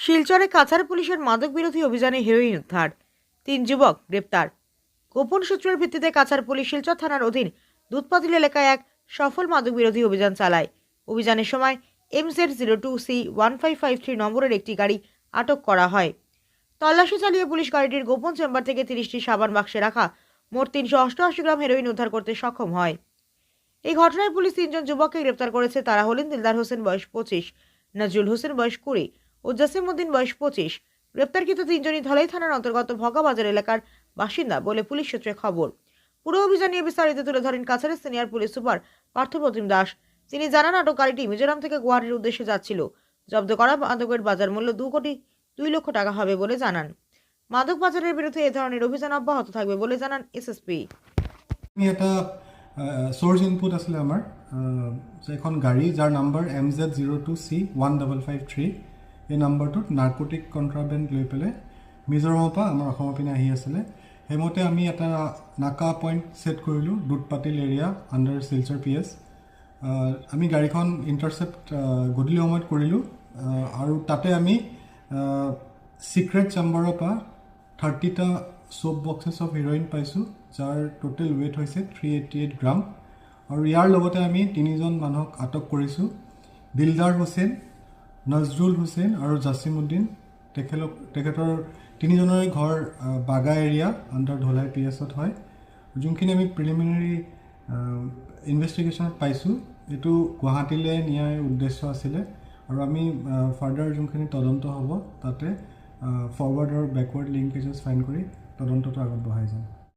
শিলচরে কাছাড় পুলিশের মাদক বিরোধী অভিযানে হেরোইন উদ্ধার। তিন যুবক গ্রেপ্তার। গোপন সূত্রের ভিত্তিতে কাছাড় পুলিশ শিলচর থানার অধীন দুধপাতিল এলাকায় এক সফল মাদক বিরোধী অভিযান চালায়। অভিযানের সময় MZ zero two C one five five three নম্বরের একটি গাড়ি আটক করা হয়। তল্লাশি চালিয়ে পুলিশ গাড়িটির গোপন চেম্বার থেকে তিরিশটি সাবান বাক্সে রাখা মোট তিনশো অষ্টআশি গ্রাম হেরোইন উদ্ধার করতে সক্ষম হয়। এই ঘটনায় পুলিশ তিনজন যুবককে গ্রেপ্তার করেছে তারা হলেন দিলদার হোসেন, বয়স পঁচিশ, নজরুল হোসেন, বয়স কুড়ি ও জাসিম উদ্দিন বয়স পঁচিশ। গ্রেপ্তারকৃত তিনজনই ধলাই থানার অন্তর্গত ভগাবাজার এলাকার বাসিন্দা বলে পুলিশ সূত্রে খবর। পুরো অভিযান নিয়ে বিস্তারিত তুলে ধরেন কাছাড়ের senior police super Parthapratim Das. তিনি জানান আটক গাড়িটি মিজোরাম থেকে গুয়াহাটির উদ্দেশ্যে যাচ্ছিল। জব্দ করা মাদকের বাজার মূল্য দু কোটি দুই লক্ষ টাকা হবে বলে জানান। মাদক বাজারের বিরুদ্ধে এ ধরনের অভিযান অব্যাহত থাকবে বলে জানান এসএসপি। এটা চ'ৰ্চ ইনপুট আছিলে আমাৰ এখন গাড়ী যাৰ number M Z zero' two C one double five three এই নাম্বাৰটোত নাৰ্কটিক কণ্ট্ৰাবেণ্ড লৈ পেলাই মিজোৰামৰ পৰা আমাৰ অসমৰ পিনে আহি আছিলে। সেইমতে আমি এটা নাকা পইণ্ট ছেট কৰিলোঁ, Dudhpatil area under Silchar P S আমি গাড়ীখন ইণ্টাৰচেপ্ট গধূলি সময়ত কৰিলোঁ। আৰু তাতে আমি ছিক্ৰেট চেম্বাৰৰ পৰা থাৰ্টিটা চ'প বক্সেছ অফ হিৰ'ইন পাইছোঁ, যাৰ টোটেল ৱেইট হৈছে থ্ৰী এইটি এইট গ্ৰাম আৰু ইয়াৰ লগতে আমি তিনিজন মানুহক আটক কৰিছোঁ। দিলদাৰ হুছেইন নজৰুল হুছেইন আৰু জাছিমুদ্দিন তেখেতক তেখেতৰ তিনিজনৰে ঘৰ Baga area under Dhalai P এছত হয়। যোনখিনি আমি প্ৰিলিমিনাৰী ইনভেষ্টিগেশ্যনত পাইছোঁ এইটো গুৱাহাটীলৈ নিয়াৰ উদ্দেশ্য আছিলে। আৰু আমি ফাৰ্ডাৰ যোনখিনি তদন্ত হ'ব তাতে ফৰৱাৰ্ড আৰু বেকৱাৰ্ড লিংকেজেছ ফাইন কৰি তদন্তটো আগত বঢ়াই যাম।